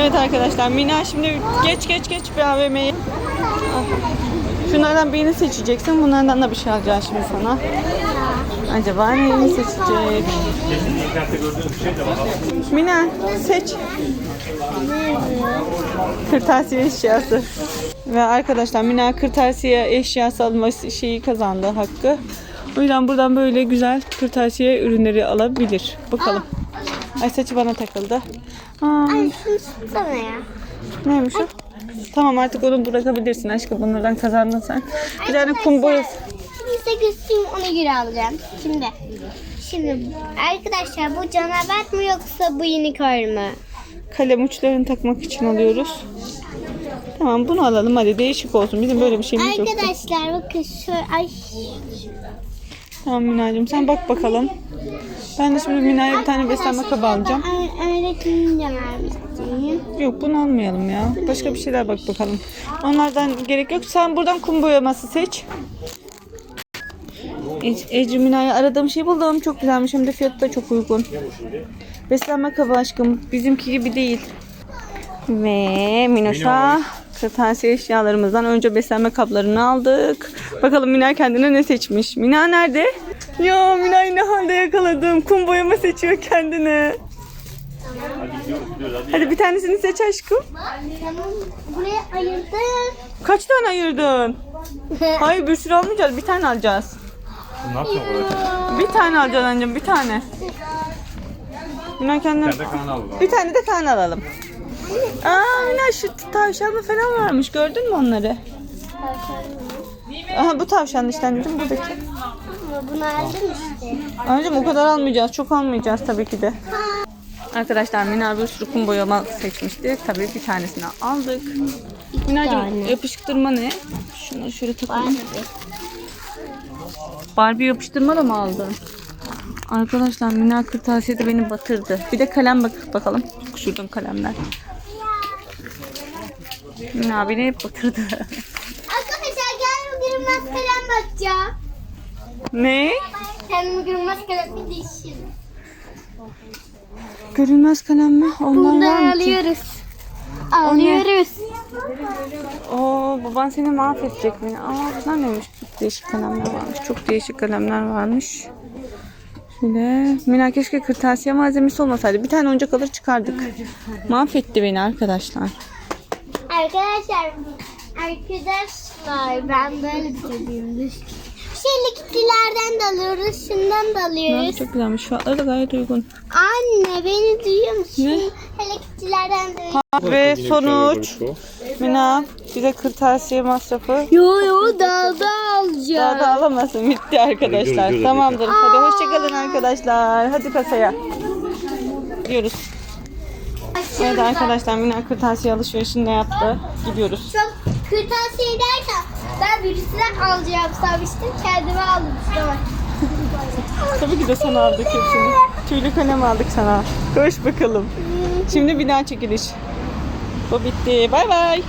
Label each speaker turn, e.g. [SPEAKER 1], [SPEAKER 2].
[SPEAKER 1] Evet arkadaşlar Mina şimdi geç geç geç bir AVM'ye. Şunlardan birini seçeceksin. Bunlardan da bir şey alacağım şimdi sana. Acaba neyi seçecek? Mina seç. Kırtasiye eşyası. Ve arkadaşlar Mina kırtasiye eşyası alma şeyi kazandı hakkı. O yüzden buradan böyle güzel kırtasiye ürünleri alabilir. Bakalım. Ay saçı bana takıldı.
[SPEAKER 2] Ay şunu tutsana ya.
[SPEAKER 1] neymiş o? Tamam artık onu bırakabilirsin aşkım. Bunlardan kazandın sen. Bir tane kum boyası.
[SPEAKER 2] Şimdi size göstereyim ona göre alacağım. Şimdi. Şimdi arkadaşlar bu canavar mı yoksa bu unicorn mu?
[SPEAKER 1] Kalem uçlarını takmak için alıyoruz. Tamam bunu alalım hadi değişik olsun. Bizim böyle bir şeyimiz yok.
[SPEAKER 2] Arkadaşlar bakın şu ay
[SPEAKER 1] Tamam Mina'cığım sen bak bakalım. Ben de şimdi Mina'ya bir tane beslenme kabı alacağım.
[SPEAKER 2] Öğretmenim de vermiştim.
[SPEAKER 1] Yok bunu almayalım ya. Başka bir şeyler bak bakalım. Onlardan gerek yok. Sen buradan kum boyaması seç. Ece, Ece Mina'ya aradığım şeyi buldum. Çok güzelmiş. Hem de fiyatı da çok uygun. Beslenme kabı aşkım. Bizimki gibi değil. Ve Minoş'a kırtasiye eşyalarımızdan önce beslenme kablarını aldık. Bakalım Mina kendine ne seçmiş. Mina nerede? Ya Mina'yı ne halde yakaladım. Kum boyama seçiyor kendine. Hadi bir tanesini seç aşkım.
[SPEAKER 2] Tamam buraya ayırdım.
[SPEAKER 1] Kaç tane ayırdın? Hayır bir sürü almayacağız. Bir tane alacağız.
[SPEAKER 3] Ne orada?
[SPEAKER 1] Bir tane alacaksın anneciğim. Bir tane. Mina kendine... Bir tane de kan alalım. Aa Mina şu tavşanlı falan varmış. Gördün mü onları? Aha bu tavşanlı işte anneciğim buradaki.
[SPEAKER 2] Bunu aldım işte.
[SPEAKER 1] Anneciğim o kadar almayacağız. Çok almayacağız tabii ki de. Arkadaşlar Mina bir sürü kum boyama seçmişti. Tabii bir tanesini aldık. Mina'cığım yapıştırma ne? Şunu şöyle takalım. Barbie yapıştırma da mı aldın? Arkadaşlar Mina kırtasiyede beni batırdı. Bir de kalem bak bakalım. Şuradan kalemler. Mina beni hep batırdı.
[SPEAKER 2] Arkadaşlar gel bugün maskalem bakacağım.
[SPEAKER 1] ne?
[SPEAKER 2] Sen bugün maskalem bir değişir.
[SPEAKER 1] Görünmez kalem mi? Onlar var
[SPEAKER 2] Bundan
[SPEAKER 1] mı ki?
[SPEAKER 2] alıyoruz. Alıyoruz.
[SPEAKER 1] Oo baban seni mahvedecek beni. Aa bunlar neymiş? Çok değişik kalemler varmış. Çok değişik kalemler varmış. Şöyle. Mina keşke kırtasiye malzemesi olmasaydı. Bir tane oyuncak alır çıkardık. Mahvetti beni arkadaşlar.
[SPEAKER 2] Arkadaşlar Arkadaşlar ben böyle bir şey diyeyim. Şeyli kitlilerden de alıyoruz. Şundan da alıyoruz.
[SPEAKER 1] çok güzelmiş. Fiyatları da gayet uygun.
[SPEAKER 2] Anne beni duyuyor musun?
[SPEAKER 1] Ne?
[SPEAKER 2] Hele kitlilerden de
[SPEAKER 1] Ve sonuç. Mina bize kırtasiye masrafı
[SPEAKER 2] Yo yo daha da
[SPEAKER 1] daha
[SPEAKER 2] alacağım.
[SPEAKER 1] da alamazsın. Bitti arkadaşlar. Tamamdır. Hadi hoşçakalın arkadaşlar. Hadi kasaya. Gidiyoruz. Evet arkadaşlar Mina kırtasiye alışverişini de yaptı. Gidiyoruz.
[SPEAKER 2] Çok kırtasiye derken ben birisinden alacağım sanmıştım. Kendime aldım.
[SPEAKER 1] Tabii ki de sana aldık hepsini. Tüylü kalem aldık sana. Koş bakalım. Şimdi bina çekiliş. Bu bitti. Bay bay.